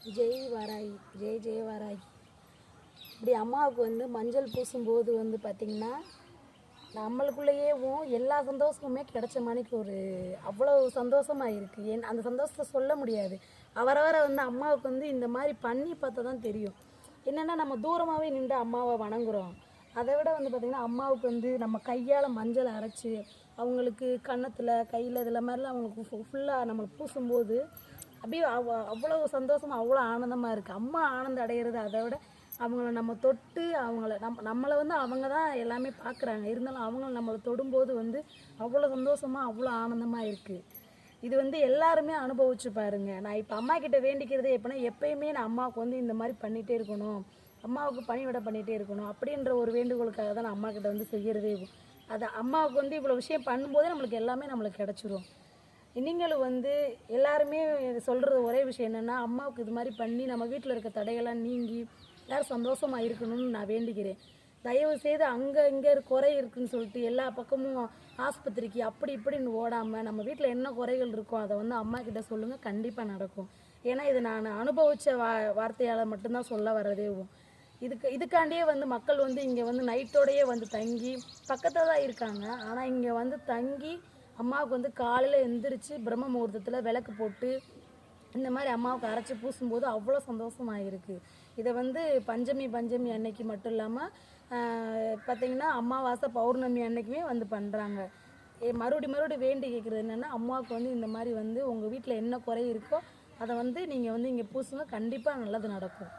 ஜெய் வராய் ஜெய் ஜெய வராய். இப்படி அம்மாவுக்கு வந்து மஞ்சள் பூசும்போது வந்து பார்த்திங்கன்னா நம்மளுக்குள்ளேயேவும் எல்லா சந்தோஷமுமே கிடைச்ச மாதிரிக்கு ஒரு அவ்வளோ சந்தோஷமாக இருக்குது என் அந்த சந்தோஷத்தை சொல்ல முடியாது. அவரவரை வந்து அம்மாவுக்கு வந்து இந்த மாதிரி பண்ணி பார்த்தா தான் தெரியும். என்னென்னா நம்ம தூரமாகவே நின்று அம்மாவை வணங்குறோம். அதை விட வந்து பார்த்திங்கன்னா அம்மாவுக்கு வந்து நம்ம கையால் மஞ்சள் அரைச்சி அவங்களுக்கு கன்னத்தில் கையில் இதில் மாதிரிலாம் அவங்களுக்கு ஃபுல்லாக நம்மளுக்கு பூசும்போது அப்படியே அவ அவ்வளோ சந்தோஷமா அவ்வளோ ஆனந்தமாக இருக்குது அம்மா ஆனந்தம் அடையிறது அதை விட அவங்கள நம்ம தொட்டு அவங்கள நம்ம நம்மளை வந்து அவங்க தான் எல்லாமே பார்க்குறாங்க இருந்தாலும் அவங்கள நம்மளை தொடும்போது வந்து அவ்வளோ சந்தோஷமாக அவ்வளோ ஆனந்தமாக இருக்குது இது வந்து எல்லாருமே அனுபவிச்சு பாருங்க. நான் இப்போ அம்மா கிட்ட வேண்டிக்கிறது எப்படின்னா எப்பயுமே நான் அம்மாவுக்கு வந்து இந்த மாதிரி பண்ணிகிட்டே இருக்கணும். அம்மாவுக்கு பணிவிட பண்ணிகிட்டே இருக்கணும். அப்படின்ற ஒரு வேண்டுகோளுக்காக தான் நான் அம்மா கிட்ட வந்து செய்கிறதே அது அம்மாவுக்கு வந்து இவ்வளோ விஷயம் பண்ணும்போதே நம்மளுக்கு எல்லாமே நம்மளுக்கு கிடச்சிரும். நீங்களும் வந்து எல்லாருமே சொல்கிறது ஒரே விஷயம் என்னென்னா அம்மாவுக்கு இது மாதிரி பண்ணி நம்ம வீட்டில் இருக்க தடையெல்லாம் நீங்கி எல்லாரும் சந்தோஷமாக இருக்கணும்னு நான் வேண்டிக்கிறேன் தயவு செய்து அங்கே இங்கே குறை இருக்குன்னு சொல்லிட்டு எல்லா பக்கமும் ஆஸ்பத்திரிக்கு அப்படி இப்படின்னு ஓடாமல் நம்ம வீட்டில் என்ன குறைகள் இருக்கோ அதை வந்து அம்மா கிட்ட சொல்லுங்கள் கண்டிப்பாக நடக்கும். ஏன்னா இது நான் அனுபவித்த வா வார்த்தையால் மட்டும்தான் சொல்ல வர்றதேவும் இதுக்கு இதுக்காண்டியே வந்து மக்கள் வந்து இங்கே வந்து நைட்டோடையே வந்து தங்கி பக்கத்தில் தான் இருக்காங்க. ஆனால் இங்கே வந்து தங்கி அம்மாவுக்கு வந்து காலையில் எந்திரிச்சு பிரம்ம முகூர்த்தத்தில் விளக்கு போட்டு இந்த மாதிரி அம்மாவுக்கு அரைச்சி பூசும்போது அவ்வளோ சந்தோஷமாக இருக்குது இதை வந்து பஞ்சமி பஞ்சமி அன்னைக்கு மட்டும் இல்லாமல் பார்த்தீங்கன்னா அமாவாசை பௌர்ணமி அன்னைக்குமே வந்து பண்ணுறாங்க மறுபடி மறுபடி வேண்டி கேட்குறது என்னென்னா அம்மாவுக்கு வந்து இந்த மாதிரி வந்து உங்கள் வீட்டில் என்ன குறை இருக்கோ அதை வந்து நீங்கள் வந்து இங்கே பூசுங்க கண்டிப்பாக நல்லது நடக்கும்.